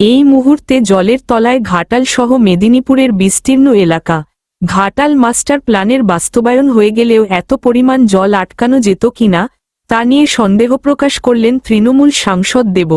এই মুহূর্তে জলের তলায় ঘাটাল সহ মেদিনীপুরের বিস্তীর্ণ এলাকা। ঘাটাল মাস্টার প্ল্যানের বাস্তবায়ন হয়ে গেলেও এত পরিমাণ জল আটকানো যেত কিনা, তা নিয়ে সন্দেহ প্রকাশ করলেন তৃণমূল সাংসদ দেব।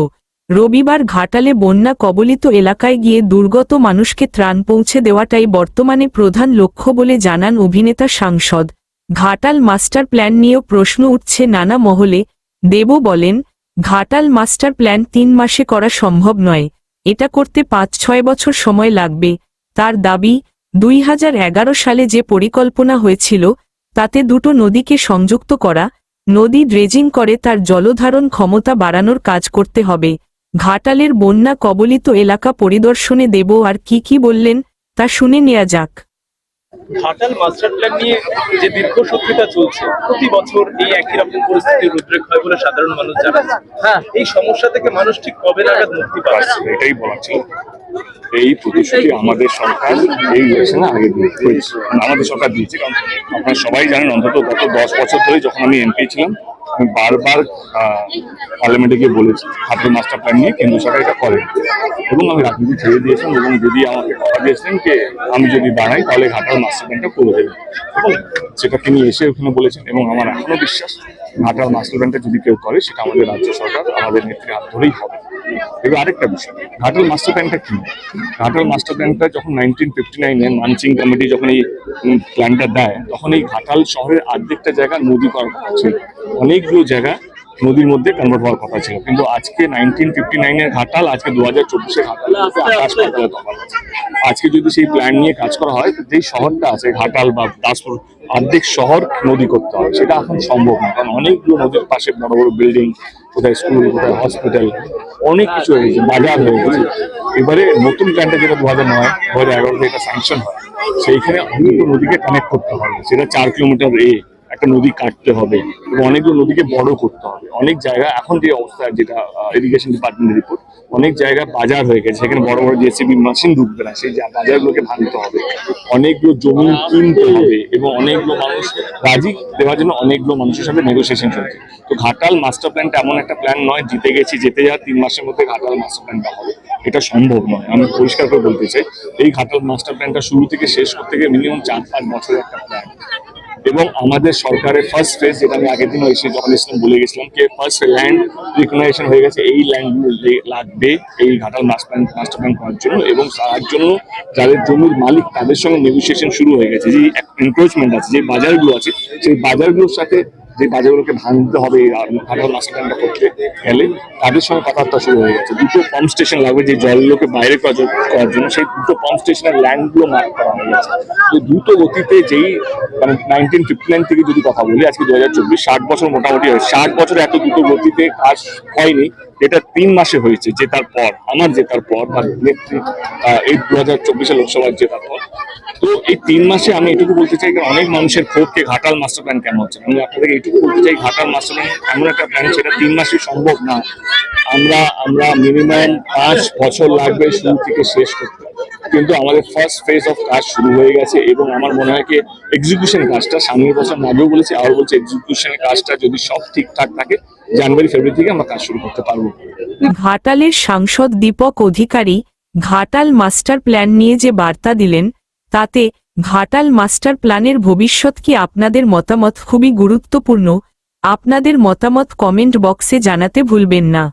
রবিবার ঘাটালে বন্যা কবলিত এলাকায় গিয়ে দুর্গত মানুষকে ত্রাণ পৌঁছে দেওয়াটাই বর্তমানে প্রধান লক্ষ্য বলে জানান অভিনেতা সাংসদ। ঘাটাল মাস্টার প্ল্যান নিয়েও প্রশ্ন উঠছে নানা মহলে। দেব বলেন, ঘাটাল মাস্টার প্ল্যান তিন মাসে করা সম্ভব নয়। এটা করতে পাঁচ ছয় বছর সময় লাগবে। তার দাবি, দুই হাজার এগারো সালে যে পরিকল্পনা হয়েছিল, তাতে দুটো নদীকে সংযুক্ত করা, নদী ড্রেজিং করে তার জলধারণ ক্ষমতা বাড়ানোর কাজ করতে হবে। ঘাটালের বন্যা কবলিত এলাকা পরিদর্শনে দেব আর কি কি বললেন, তা শুনে নেওয়া যাক। ঘাটাল মাস্টার প্ল্যান নিয়ে যে দীর্ঘ শত্রুতা চলছে প্রতি বছর এই একই রকম পরিস্থিতির উদ্রেক হয় বলে সাধারণ মানুষ জানে। হ্যাঁ। এই সমস্যা থেকে মানুষ ঠিক কবে নাগাদ মুক্তি পাচ্ছে এটাই বলা ছিল। এই প্রতিশ্রুতি আমাদের সরকার এই ইলেকশনে আগে আমাদের সরকার দিয়েছে কারণ আপনারা সবাই জানেন অন্তত গত দশ বছর ধরে যখন আমি এমপি ছিলাম আমি বারবার পার্লামেন্টে গিয়ে বলেছি হাতের মাস্টার প্ল্যান নিয়ে কেন্দ্র সরকার এটা করেন এবং আমি রাজনীতি ছেড়ে দিয়েছেন এবং যদি আমাকে কথা দিয়েছেন যে আমি যদি দাঁড়াই, তাহলে ঘাটার মাস্টার প্ল্যানটা করে দেবেন এবং সেটা তিনি এসে ওখানে বলেছেন, এবং আমার এখনও বিশ্বাস ঘাটার মাস্টার প্ল্যানটা যদি কেউ করে, সেটা আমাদের রাজ্য সরকার, আমাদের নেত্রী হাত ধরেই হবে। এবার আরেকটা বিষয়, ঘাটাল মাস্টার প্ল্যানটা কি? ঘাটাল মাস্টার প্ল্যানটা যখন নাইনটিন ফিফটি নাইনে মানচিং কমিটি যখন এই প্ল্যানটা দেয়, তখন এই ঘাটাল শহরের অর্ধেকটা জায়গা নদী করার কথা ছিল অনেকগুলো জায়গা নদীর মধ্যে কনভার্ট হওয়ার কথা ছিল। কিন্তু আজকে নাইনটিন ফিফটি নাইনের ঘাটাল, আজকে দু হাজার চব্বিশের ঘাটাল আকাশ পাতালে তফাৎ। আজকে যদি সেই প্ল্যান নিয়ে কাজ করা হয় যেই শহরটা আছে, ঘাটাল বা দাসপুর, অর্ধেক শহর নদী করতে হবে। সেটা এখন সম্ভব না। কারণ অনেকগুলো নদীর পাশে বড় বড় বিল্ডিং কোথায় স্কুল কোথায় হসপিটাল অনেক কিছু হয়ে গেছে, বাজার হয়ে গেছে। এবারে নতুন প্ল্যানটা যেটা দু হাজার নয় দু হাজার এগারোতে এটা স্যাংশন হয়। সেইখানে অনেকগুলো নদীকে কানেক্ট করতে হবে। সেটা চার কিলোমিটার এ একটা নদী কাটতে হবে এবং অনেকগুলো নদীকে বড় করতে হবে। অনেক জায়গা, এখন যে অবস্থা যেটা ইরিগেশন ডিপার্টমেন্টের রিপোর্ট অনেক জায়গায় বাজার হয়ে গেছে। সেখানে বড় বড় জেসিবি মেশিন ঢুকবে না, সেই বাজারগুলোকে ভাঙতে হবে। অনেকগুলো জমি কিনতে হবে এবং অনেকগুলো মানুষ রাজি দেওয়ার জন্য অনেকগুলো মানুষের সাথে নেগোসিয়েশন চলছে। তো ঘাটাল মাস্টার প্ল্যানটা এমন একটা প্ল্যান নয়, জিতে গেছি, যেতে যাওয়ার তিন মাসের মধ্যে ঘাটাল মাস্টার প্ল্যানটা হবে। এটা সম্ভব নয়, আমি পরিষ্কার করে বলতে চাই। এই ঘাটাল মাস্টার প্ল্যানটা শুরু থেকে শেষ করতে গিয়ে মিনিমাম চার পাঁচ বছরের একটা প্ল্যান এবং আমাদের সরকারের ফার্স্ট ফেজ যেটা আমি আগের দিনও এসে যখন এসেছিলাম বলে গেছিলাম, যে ফার্স্ট ল্যান্ড রিকগনাইজেশন হয়ে গেছে। এই ল্যান্ডগুলো লাগবে এই Ghatal master plan master plan করার জন্য এবং তার জন্য যাদের জমির মালিক, তাদের সঙ্গে নেগোসিয়েশন শুরু হয়ে গেছে। যে এনক্রোচমেন্ট আছে, যে বাজারগুলো আছে, সেই বাজারগুলোর সাথে যে বাজারগুলোকে ভাঙতে হবে ঘাটাল করতে গেলে, তাদের সঙ্গে কথাবার্তা শুরু হয়ে গেছে। দুটো পাম্প স্টেশন লাগবে, যে জলগুলোকে বাইরে করার জন্য- সেই দুটো পাম্প স্টেশনের ল্যান্ডগুলো মার্ক করা হয়ে গেছে। তো দ্রুত গতিতে যেই মানে নাইনটিন ফিফটি নাইন থেকে যদি কথা বলি, আজকে দু হাজার চব্বিশ, ষাট বছর মোটামুটি হয় ষাট বছর এত দ্রুত গতিতে কাজ হয়নি এটা তিন মাসে হয়েছে, জেতার পর, আমার জেতার পর, বা নেত্রী এই দু হাজার চব্বিশে লোকসভার জেতার পর। তো এই তিন মাসে আমি এটুকু বলতে চাই যে অনেক মানুষের ক্ষোভকে ঘাটাল মাস্টার প্ল্যান কেন হচ্ছে আমি আপনাদের এইটুকু বলতে চাই, ঘাটাল মাস্টার প্ল্যান এমন একটা প্ল্যান সেটা তিন মাসে সম্ভব না। আমরা আমরা মিনিমাম পাঁচ বছর লাগবে শুরু থেকে শেষ করতে। কিন্তু আমাদের ফার্স্ট ফেজ অফ কাজ শুরু হয়ে গেছে এবং আমার মনে হয় কি এক্সিকিউশন কাজটা সামনের বছর আগেও বলেছি আবার বলছি এক্সিকিউশনের কাজটা যদি সব ঠিকঠাক থাকে, জানুয়ারি, ফেব্রুয়ারি থেকে আমরা কাজ শুরু করতে পারব। ঘাটালের সাংসদ দীপক অধিকারী ঘাটাল মাস্টার প্ল্যান নিয়ে যে বার্তা দিলেন তাতে, ঘাটাল মাস্টার প্ল্যানের ভবিষ্যৎ কি আপনাদের মতামত খুবই গুরুত্বপূর্ণ, আপনাদের মতামত কমেন্ট বক্সে জানাতে ভুলবেন না।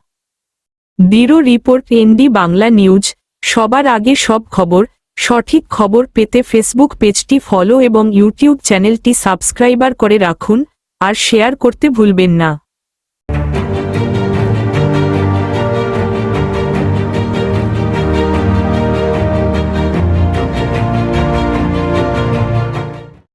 Bureau report ND Bangla news, সবার আগে সব খবর, সঠিক খবর পেতে ফেসবুক পেজটি ফলো এবং ইউটিউব চ্যানেলটি সাবস্ক্রাইবার করে রাখুন, আর শেয়ার করতে ভুলবেন না।